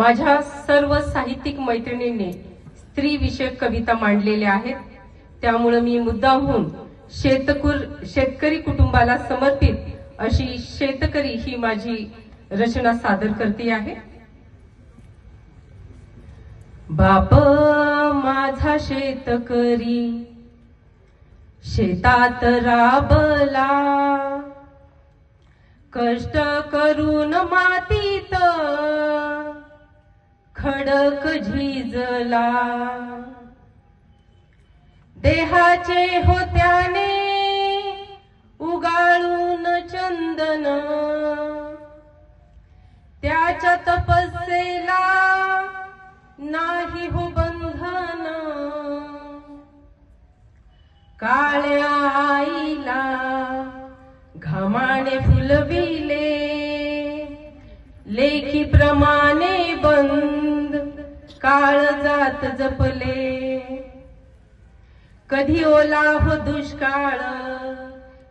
माझ्या सर्व साहित्यिक मैत्रिणींनी स्त्री विषयक कविता मांडलेल्या आहेत. त्यामुळं मी मुद्दाहून शेतकुर शेतकरी कुटुंबाला समर्पित अशी शेतकरी ही माझी रचना सादर करते आहे. बाप माझा शेतकरी शेतात राबला. कष्ट करून मातीत खडक झिजला. देहाचे होत्याने उगाळून चंदन. त्याच्या तपस्येला नाही हो बंधन. काळ्या आईला घामाने फुलवी लेखी प्रमाणे बंद काळ जात जपले. कधी ओला हो दुष्काळ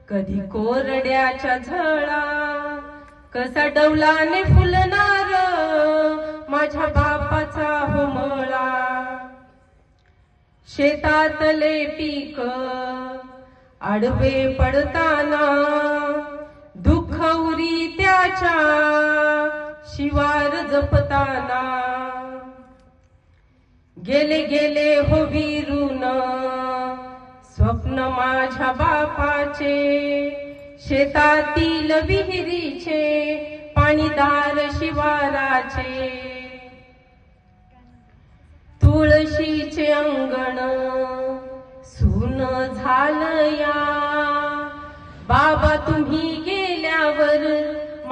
कधी कोरड्याच्या झळा. कसा डौलाने फुलणार माझ्या बापाचा होमळा शेतातले पीक आडवे पडताना दुःख उरी त्याच्या. शिवार जपताना. गेले गेले हो विरून. स्वप्न माझ्या बापाचे. शेतातील विहिरीचे. पाणीदार शिवाराचे. तुळशीचे अंगण. सुन झालं या बाबा तुम्ही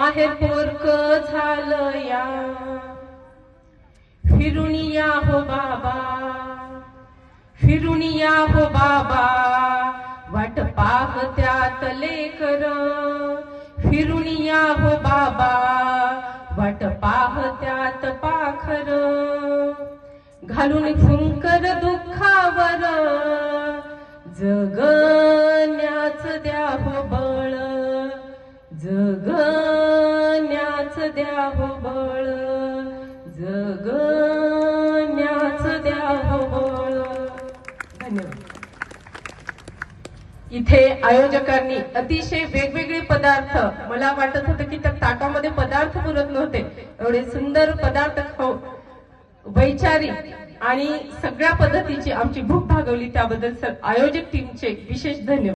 आहे पोरक झालं या. फिरून या हो बाबा. फिरून या हो बाबा. वाट पाहत्यात लेकर. फिरून या हो बाबा. वाट पाहत्यात पाखर. घालून फुंकर दुःखावर. जगण्याच द्या हो बळ. जग द्या हो बळ. जगण्याच द्या हो बळ. धन्यवाद. इथे आयोजकांनी अतिशय वेगवेगळे पदार्थ मला वाटत होतं की त्या ताटामध्ये पदार्थ पुरत नव्हते. एवढे सुंदर पदार्थ खाऊ वैचारिक आणि सगळ्या पद्धतीची आमची भूक भागवली. त्याबद्दल सर आयोजक टीमचे विशेष धन्यवाद.